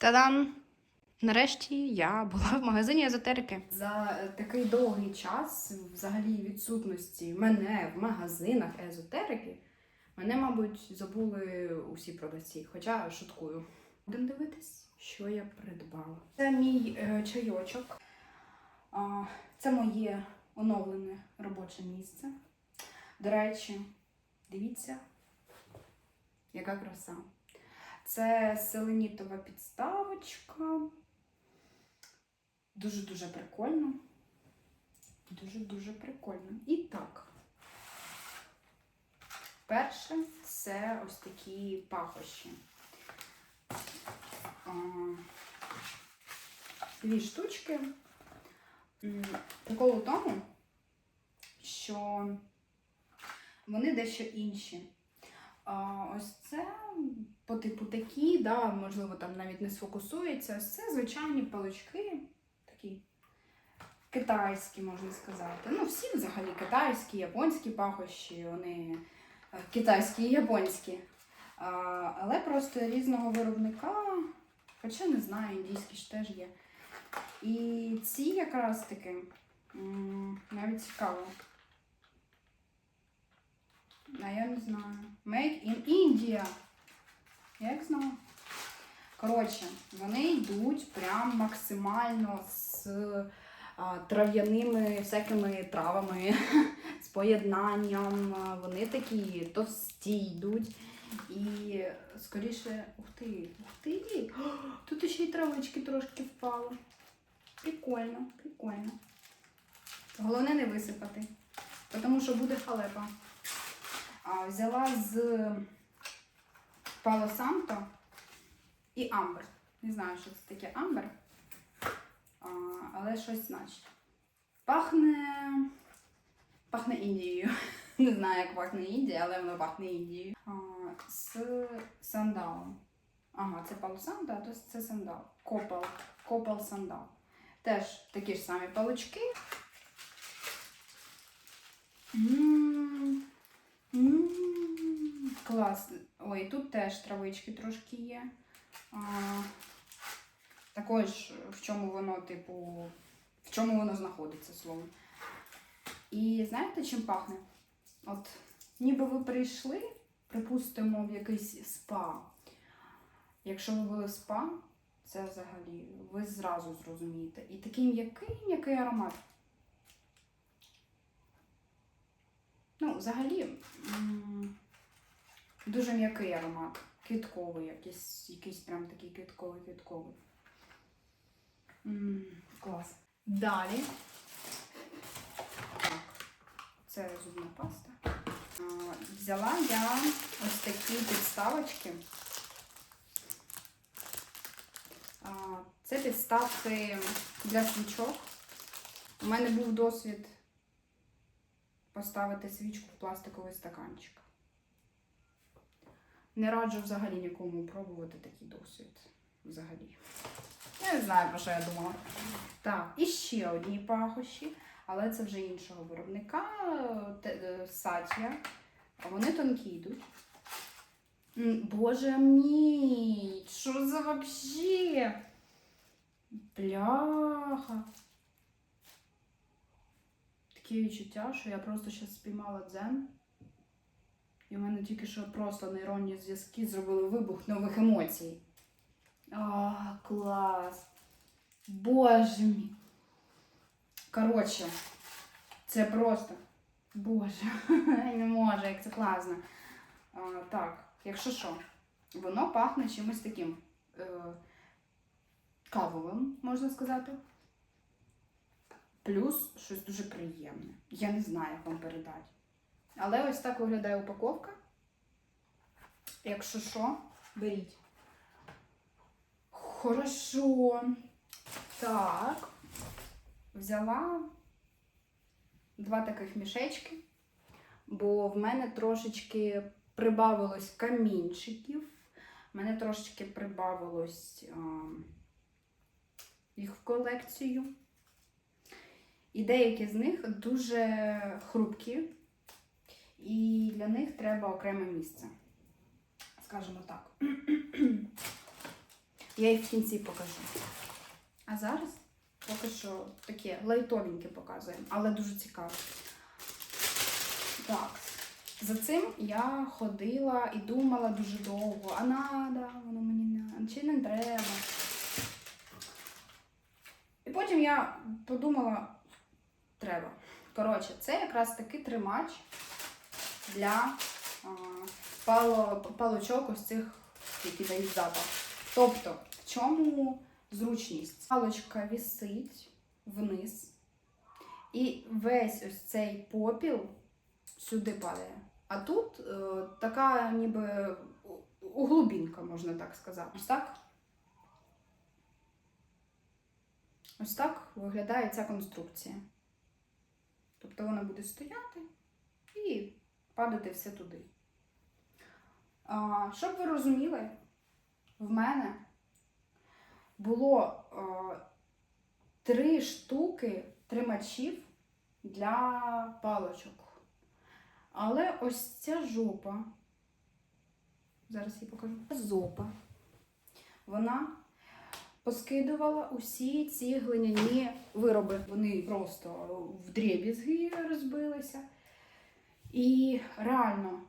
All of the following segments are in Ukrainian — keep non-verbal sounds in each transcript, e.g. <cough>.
Та-дам! Нарешті я була в магазині езотерики. За е, такий довгий час, взагалі відсутності мене в магазинах езотерики, мене, мабуть, забули усі продавці, хоча шуткую. Будемо дивитись, що я придбала. Це мій е, чайочок. А, це моє оновлене робоче місце. До речі, дивіться, яка краса. Це селенітова підставочка. Дуже-дуже прикольно. Дуже-дуже прикольно. І так. Перше це ось такі пахощі. Дві штучки. Прикол у тому, що вони дещо інші. Ось це по типу такі, да, можливо, там навіть не сфокусується. Ось це звичайні палички, такі китайські, можна сказати. Ну, всі взагалі китайські, японські пахощі, вони е, китайські і японські. Але просто різного виробника, хоча не знаю, індійські ж теж є. І ці якраз таки навіть цікаво. А я не знаю. Make in India. Я як знаю. Коротше, вони йдуть прям максимально з а, трав'яними всякими травами, <laughs> з поєднанням. Вони такі товсті йдуть. І скоріше, ух ти, ух ти! <gasps> Тут ще й травички трошки впали. Прикольно, прикольно. Головне не висипати, тому що буде халепа. Взяла з Пало Санто і Амбер. Не знаю, що це таке Амбер, але щось значить. Пахне. Пахне Індією. <laughs> Не знаю, як пахне Індія, але воно пахне Індією. З сандалом. Ага, це Пало Санто, а то це сандал. Копал. Копал сандал. Теж такі ж самі палички. М, Клас. Ой, тут теж травички трошки є. А, також в чому воно, типу, в чому воно знаходиться, словом. І знаєте, чим пахне? От, ніби ви прийшли, припустимо, в якийсь спа. Якщо ви були в спа, це взагалі ви зразу зрозумієте. І такий м'який, м'який аромат. Ну, взагалі, дуже м'який аромат. Квітковий, якийсь, якийсь прям такий квітковий квітковий. М, Клас. Далі. Так, це зубна паста. А, Взяла я ось такі підставочки. А, Це підставки для свічок. У мене був досвід поставити свічку в пластиковий стаканчик. Не раджу взагалі нікому пробувати такий досвід. Взагалі. Я не знаю, про що я думала. Так, і ще одні пахощі, але це вже іншого виробника е, Сатія. Вони тонкі йдуть. Боже мій! Що за вообще? Бляха. Таке відчуття, що я просто зараз спіймала дзен. І в мене тільки що просто нейронні зв'язки зробили вибух нових емоцій. А, клас. Боже мій. Коротше, це просто. Боже, <laughs> не можу, як це класно. А, так, якщо що, воно пахне чимось таким е, кавовим, можна сказати. Плюс щось дуже приємне. Я не знаю, як вам передати. Але ось так виглядає упаковка. Якщо що, беріть. Хорошо. Так. Взяла два таких мішечки, бо в мене трошечки прибавилось камінчиків. В мене трошечки прибавилось їх в колекцію. І деякі з них дуже хрупкі, і для них треба окреме місце. Скажімо так. Я їх в кінці покажу. А зараз поки що таке лайтовеньке показуємо, але дуже цікаво. Так, за цим я ходила і думала дуже довго, а надо, воно мені не чи не треба. І потім я подумала, треба. Коротше, це якраз таки тримач для палочок ось цих, які дають запах. Тобто, в чому зручність? Палочка висить вниз, і весь ось цей попіл сюди падає. А тут е, така ніби углубінка, можна так сказати. Ось так. Ось так виглядає ця конструкція. Тобто вона буде стояти і падати все туди. А, щоб ви розуміли, в мене було е, три штуки тримачів для палочок. Але ось ця жопа, зараз я покажу, зопа, вона поскидувала усі ці глиняні вироби. Вони просто в дріб'язги розбилися. І реально,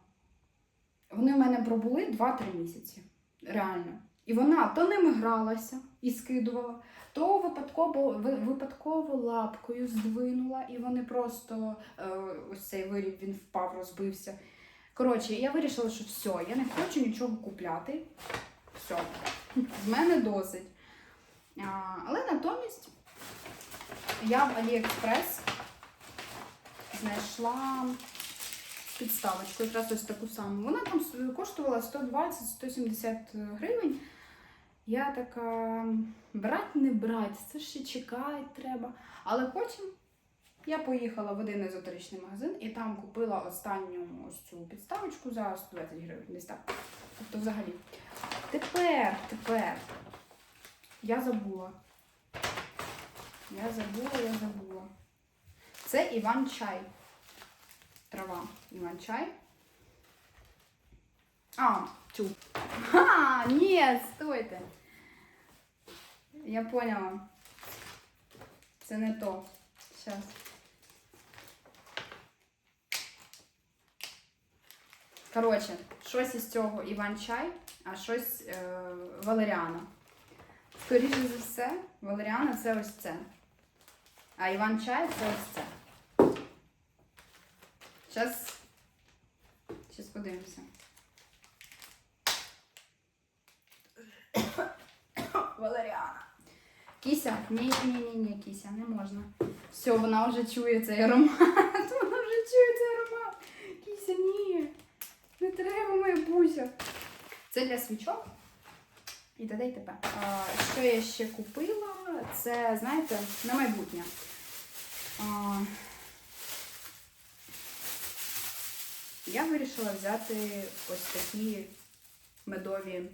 вони в мене пробули 2-3 місяці. Реально. І вона то ними гралася і скидувала, то випадково, випадково лапкою здвинула, і вони просто е, ось цей виріб він впав, розбився. Коротше, я вирішила, що все, я не хочу нічого купляти. Все, з мене досить. А, але натомість я в Аліекспрес знайшла підставочку, якраз ось таку саму. Вона там коштувала 120-170 гривень. Я така брать не брать, це ще чекати треба. Але потім я поїхала в один езотеричний магазин і там купила останню ось цю підставочку за 120 гривень. Десь так. Тобто взагалі. Тепер, тепер я забула. Я забула, я забула. Це Іван чай. Трава. Іван чай. А, тю. <laughs> Ха, ні, стойте. Я поняла. Це не то. Сейчас. Коротше, щось із цього Іван чай, а щось е, Валеріана. Скоріше за все, Валеріана це ось це. А Іван чай це ось це. Зараз. Зараз подивимося. Валеріана. Кіся? Ні, ні, ні, ні, Кіся, не можна. Все, вона вже чує цей аромат. <laughs> Вона вже чує цей аромат. Кіся, ні. Не треба, моя буся. Це для свічок. І т.д. і т.п. Що я ще купила? Це, знаєте, на майбутнє. А, Я вирішила взяти ось такі медові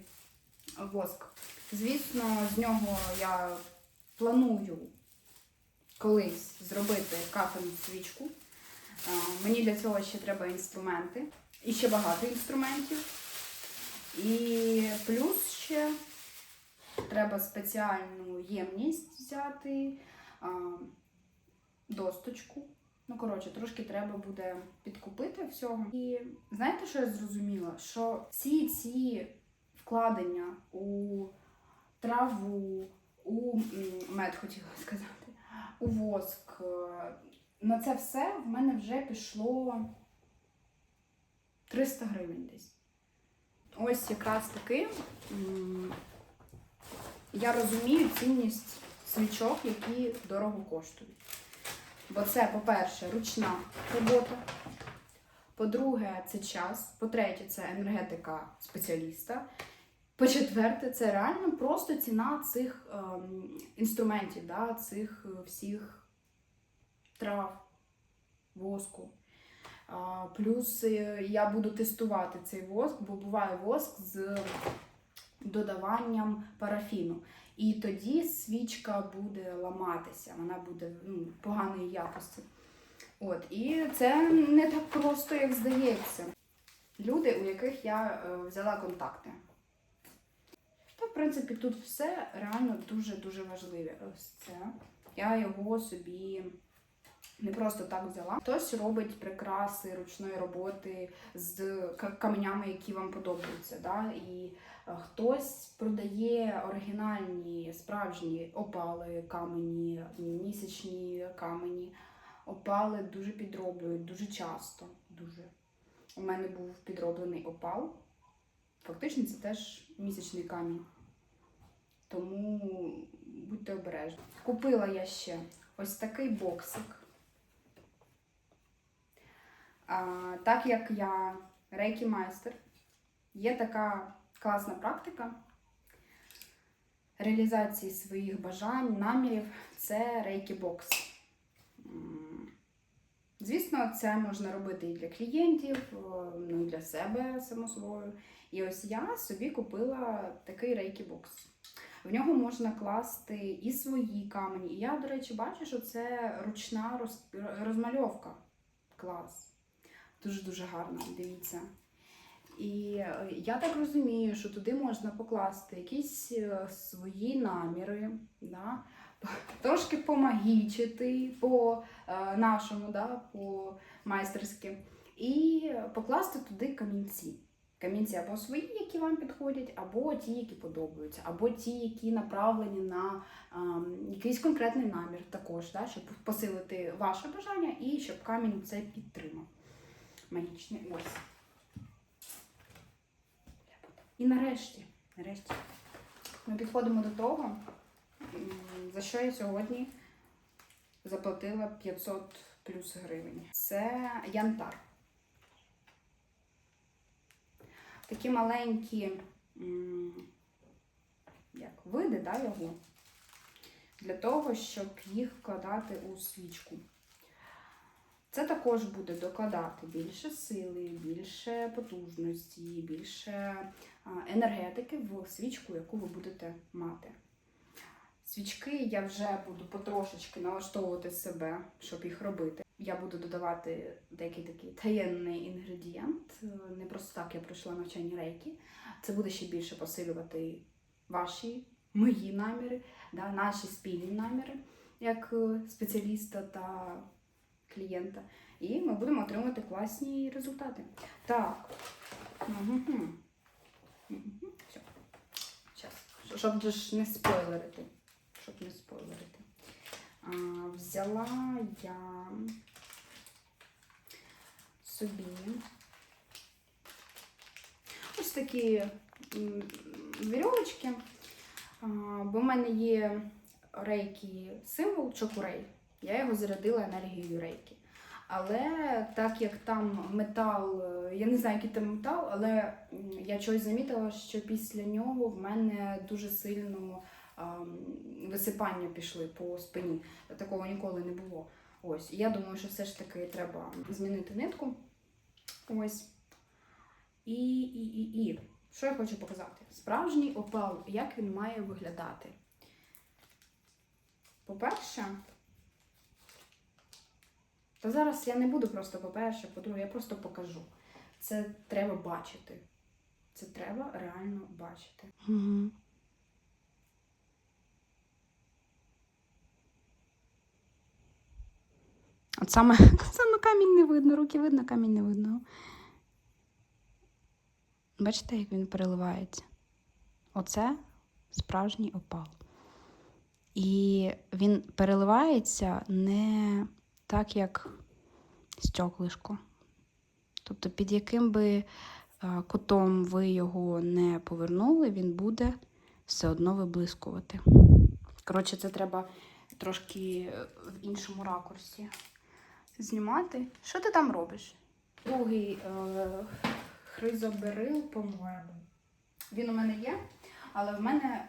воск. Звісно, з нього я планую колись зробити кафельну свічку. Мені для цього ще треба інструменти. І ще багато інструментів. І плюс ще треба спеціальну ємність взяти, досточку. Ну, коротше, трошки треба буде підкупити всього. І знаєте, що я зрозуміла? Що всі ці вкладення у траву, у мед, хотіла сказати, у воск. е, На це все в мене вже пішло 300 гривень десь. Ось якраз таки я розумію цінність свічок, які дорого коштують. Бо це, по-перше, ручна робота. По-друге, це час. По-третє, це енергетика спеціаліста. По-четверте, це реально просто ціна цих ем, інструментів, да, цих е, всіх трав, воску. А, плюс е, я буду тестувати цей воск, бо буває воск з додаванням парафіну. І тоді свічка буде ламатися, вона буде ну, поганої якості. От, і це не так просто, як здається. Люди, у яких я е, взяла контакти. Та, в принципі, тут все реально дуже-дуже важливе. Ось це. Я його собі не просто так взяла. Хтось робить прикраси ручної роботи з каменями, які вам подобаються. Да? І е, хтось продає оригінальні, справжні опали, камені, місячні камені. Опали дуже підроблюють, дуже часто. Дуже. У мене був підроблений опал. Фактично, це теж місячний камінь. Тому будьте обережні. Купила я ще ось такий боксик. Так як я рейкі майстер, є така класна практика реалізації своїх бажань, намірів це рейкі бокс. Звісно, це можна робити і для клієнтів, ну і для себе, само собою. І ось я собі купила такий рейкі бокс. В нього можна класти і свої камені. І я, до речі, бачу, що це ручна розмальовка. Клас. Дуже-дуже гарно, дивіться. І е, я так розумію, що туди можна покласти якісь е, свої наміри, да? <laughs> трошки помагічити по е, нашому, да? по майстерськи, і покласти туди камінці. Камінці або свої, які вам підходять, або ті, які подобаються, або ті, які направлені на ем, якийсь конкретний намір також, да? щоб посилити ваше бажання і щоб камінь це підтримав. Магічний ось. І нарешті, нарешті, ми підходимо до того, за що я сьогодні заплатила 500 плюс гривень. Це янтар. Такі маленькі як, види да, його, для того, щоб їх вкладати у свічку. Це також буде докладати більше сили, більше потужності, більше енергетики в свічку, яку ви будете мати. Свічки я вже буду потрошечки налаштовувати себе, щоб їх робити. Я буду додавати деякий такий таємний інгредієнт. Не просто так я пройшла навчання рейки. Це буде ще більше посилювати ваші, мої наміри, да, наші спільні наміри як е, спеціаліста та клієнта. І ми будемо отримувати класні результати. Так. Угу. Угу. Все. Щас. Щоб не спойлерити. Щоб не спойлерити. А, взяла я собі ось такі вірьовочки. Бо в мене є рейки символ чокурей. Я його зарядила енергією рейки. Але так як там метал, е, я не знаю, який там метал, але я чогось замітила, що після нього в мене дуже сильно ам, висипання пішли по спині. Такого ніколи не було. Ось, я думаю, що все ж таки треба змінити нитку. Ось. І, і, і, і. Що я хочу показати? Справжній опал, як він має виглядати. По-перше, та зараз я не буду просто по-перше, по-друге, я просто покажу. Це треба бачити. Це треба реально бачити. Угу. От саме, <laughs> саме камінь не видно, руки видно, камінь не видно. Бачите, як він переливається? Оце справжній опал. І він переливається не так, як стеклишко. Тобто, під яким би е, кутом ви його не повернули, він буде все одно виблискувати. Коротше, це треба трошки е, в іншому ракурсі знімати. Що ти там робиш? Другий е, хризоберил, по-моєму. Він у мене є, але в мене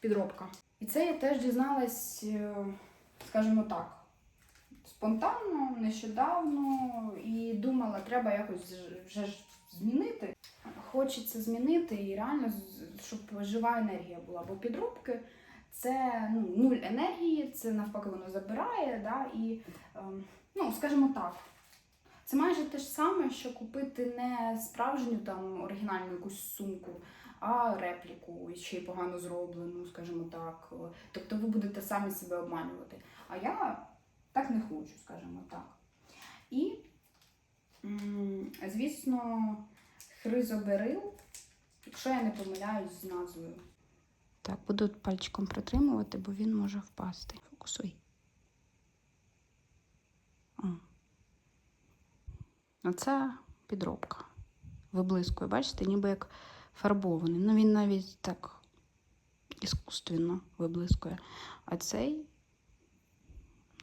підробка. І це я теж дізналась, е, скажімо так, спонтанно, нещодавно, і думала, треба якось вже ж змінити. Хочеться змінити і реально, щоб жива енергія була. Бо підробки це ну, нуль енергії, це навпаки воно забирає. Да, і, ем, ну, скажімо так, це майже те ж саме, що купити не справжню там оригінальну якусь сумку, а репліку, ще й погано зроблену, скажімо так. Тобто ви будете самі себе обманювати. А я так не хочу, скажімо так. І, звісно, хризоберил, якщо я не помиляюсь з назвою. Так, буду пальчиком притримувати, бо він може впасти. Фокусуй. Оце підробка. Виблискує, бачите, ніби як фарбований. Ну він навіть так іскусственно виблискує. А цей,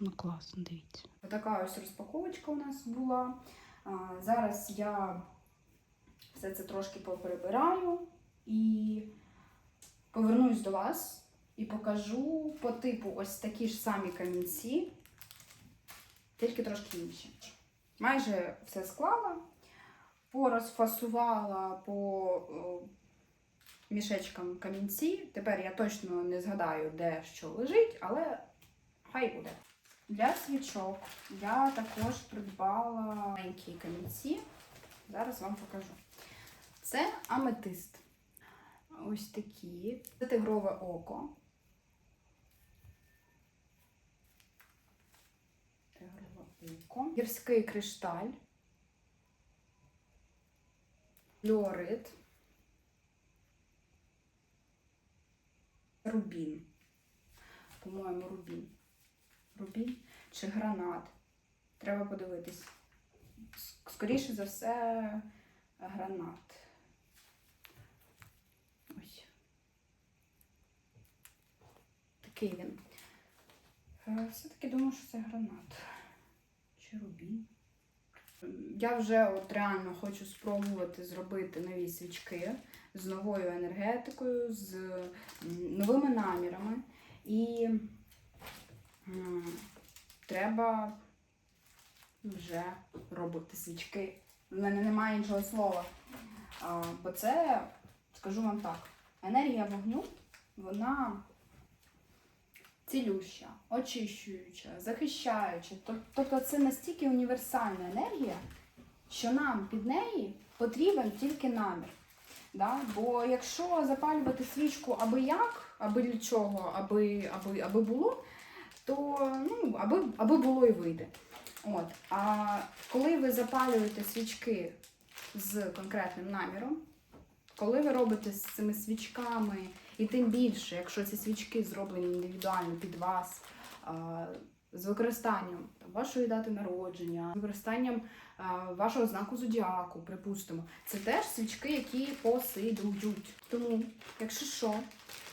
ну класно, дивіться. Така ось розпаковочка у нас була. А, Зараз я все це трошки поприбираю і повернусь до вас і покажу по типу ось такі ж самі камінці, тільки трошки інші. Майже все склала, порозфасувала по о, мішечкам камінці. Тепер я точно не згадаю, де що лежить, але хай буде. Для свічок я також придбала маленькі камінці. Зараз вам покажу. Це аметист. Ось такі. Це тигрове око. Тигрове око. Гірський кришталь. Флюорит. Рубін. По-моєму, рубін рубін чи гранат. Треба подивитись. Скоріше за все, гранат. Ось. Такий він. Е, Все-таки думаю, що це гранат. Чи рубін. Я вже от реально хочу спробувати зробити нові свічки з новою енергетикою, з новими намірами. І Треба вже робити свічки. В мене немає іншого слова. Бо це, скажу вам так, енергія вогню, вона цілюща, очищуюча, захищаюча. Тобто це настільки універсальна енергія, що нам під неї потрібен тільки намір. Да? Бо якщо запалювати свічку аби як, аби для чого, аби, аби, аби було, то ну, аби, аби було і вийде. От. А коли ви запалюєте свічки з конкретним наміром, коли ви робите з цими свічками, і тим більше, якщо ці свічки зроблені індивідуально під вас, з використанням вашої дати народження, з використанням вашого знаку зодіаку, припустимо, це теж свічки, які посидують. Тому, якщо що,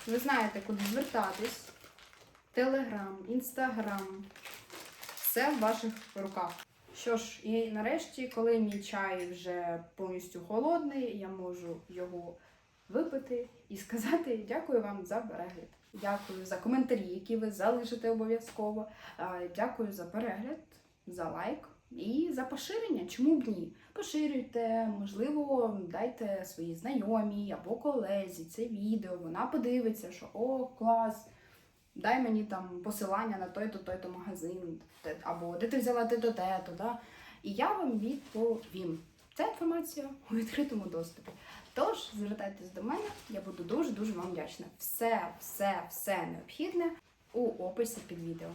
ви знаєте, куди звертатись. Телеграм, інстаграм. Все в ваших руках. Що ж, і нарешті, коли мій чай вже повністю холодний, я можу його випити і сказати дякую вам за перегляд. Дякую за коментарі, які ви залишите обов'язково. Дякую за перегляд, за лайк і за поширення. Чому б ні? Поширюйте, можливо, дайте своїй знайомій або колезі це відео. Вона подивиться, що о, клас дай мені там посилання на той-то, той-то магазин, або де ти взяла те-то, те-то, да? І я вам відповім. Ця інформація у відкритому доступі. Тож звертайтесь до мене, я буду дуже-дуже вам вдячна. Все, все, все необхідне у описі під відео.